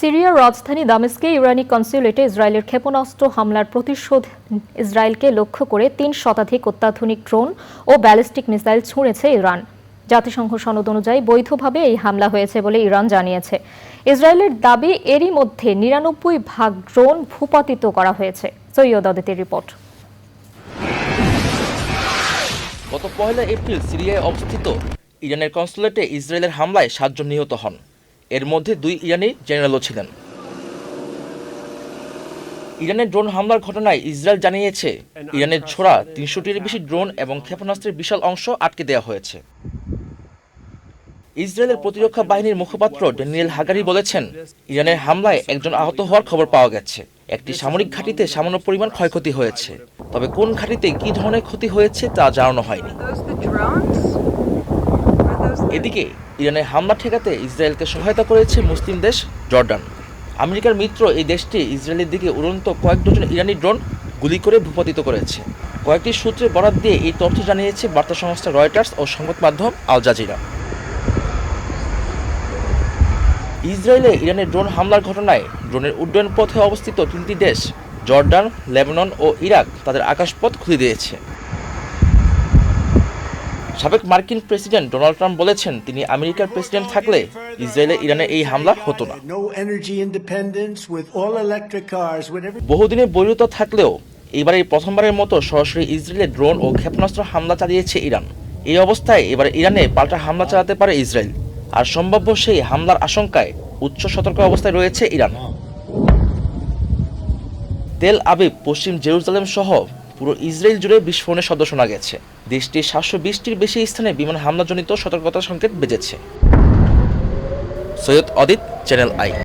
সিরিয়ার রাজধানী দামেস্কে ইরানি কনসুলেটে ইসরায়েলের ক্ষেপণাস্ত্র হামলার প্রতিশোধ ইসরায়েলকে লক্ষ্য করে তিন শতাধিক অত্যাধুনিক ড্রোন ও ব্যালিস্টিক মিসাইল ছুঁড়েছে ইরান। জাতিসংঘ সনদ অনুযায়ী বৈধভাবে এই হামলা হয়েছে বলে ইরান জানিয়েছে। ইসরায়েলের দাবি এরই মধ্যে নিরানব্বই ভাগ ড্রোন ভূপাতিত করা হয়েছে। সৈয়দ অদিতের রিপোর্ট। গত পয়লা এপ্রিল সিরিয়ায় অবস্থিত ইরানের কনসুলেটে ইসরায়েলের হামলায় সাতজন নিহত হন। এর মধ্যে দুই ইরানি জেনারেলও ছিলেন। ইরানের ড্রোন হামলার ঘটনায় ইসরায়েল জানিয়েছে, ইরানের ছোড়া তিনশোটির বেশি ড্রোন এবং ক্ষেপণাস্ত্রের বিশাল অংশ আটকে দেওয়া হয়েছে। ইসরায়েলের প্রতিরক্ষা বাহিনীর মুখপাত্র ড্যানিয়েল হাগারি বলেছেন ইরানের হামলায় একজন আহত হওয়ার খবর পাওয়া গেছে। একটি সামরিক ঘাঁটিতে সামান্য পরিমাণ ক্ষয়ক্ষতি হয়েছে। তবে কোন ঘাঁটিতে কী ধরনের ক্ষতি হয়েছে তা জানানো হয়নি। এদিকে ইরানের হামলা ঠেকাতে ইসরায়েলকে সহায়তা করেছে মুসলিম দেশ জর্ডান। আমেরিকার মিত্র এই দেশটি ইসরায়েলের দিকে উড়ন্ত কয়েক ডজন ইরানি ড্রোন গুলি করে ভূপাতিত করেছে। কয়েকটি সূত্রে বরাত দিয়ে এই তথ্য জানিয়েছে বার্তা সংস্থা রয়টার্স ও সংবাদ মাধ্যম আল জাজিরা। ইসরায়েলে ইরানের ড্রোন হামলার ঘটনায় ড্রোনের উড্ডয়ন পথে অবস্থিত তিনটি দেশ, জর্ডান, লেবানন ও ইরাক তাদের আকাশপথ খুলে দিয়েছে। সাবেক মার্কিন প্রেসিডেন্ট ডোনাল্ড ট্রাম্প বলেছেন তিনি আমেরিকার প্রেসিডেন্ট থাকলে ইসরায়েলে ইরানে এই হামলা হতো না। বহুদিনে বৈরত থাকলেও এবারে প্রথমবারের মতো সরাসরি ইসরায়েলে ড্রোন ও ক্ষেপণাস্ত্র হামলা চালিয়েছে ইরান। এই অবস্থায় এবার ইরানে পাল্টা হামলা চালাতে পারে ইসরায়েল। আর সম্ভাব্য সেই হামলার আশঙ্কায় উচ্চ সতর্ক অবস্থায় রয়েছে ইরান। তেল আবিব পশ্চিম জেরুজালেম সহ পুরো ইসরায়েল জুড়ে বিস্ফোরণের শব্দ শোনা গেছে। দেশটির সাতশো বিশটির বেশি স্থানে বিমান হামলাজনিত সতর্কতা সংকেত বেজেছে। সৈয়দ অদিত চ্যানেল আই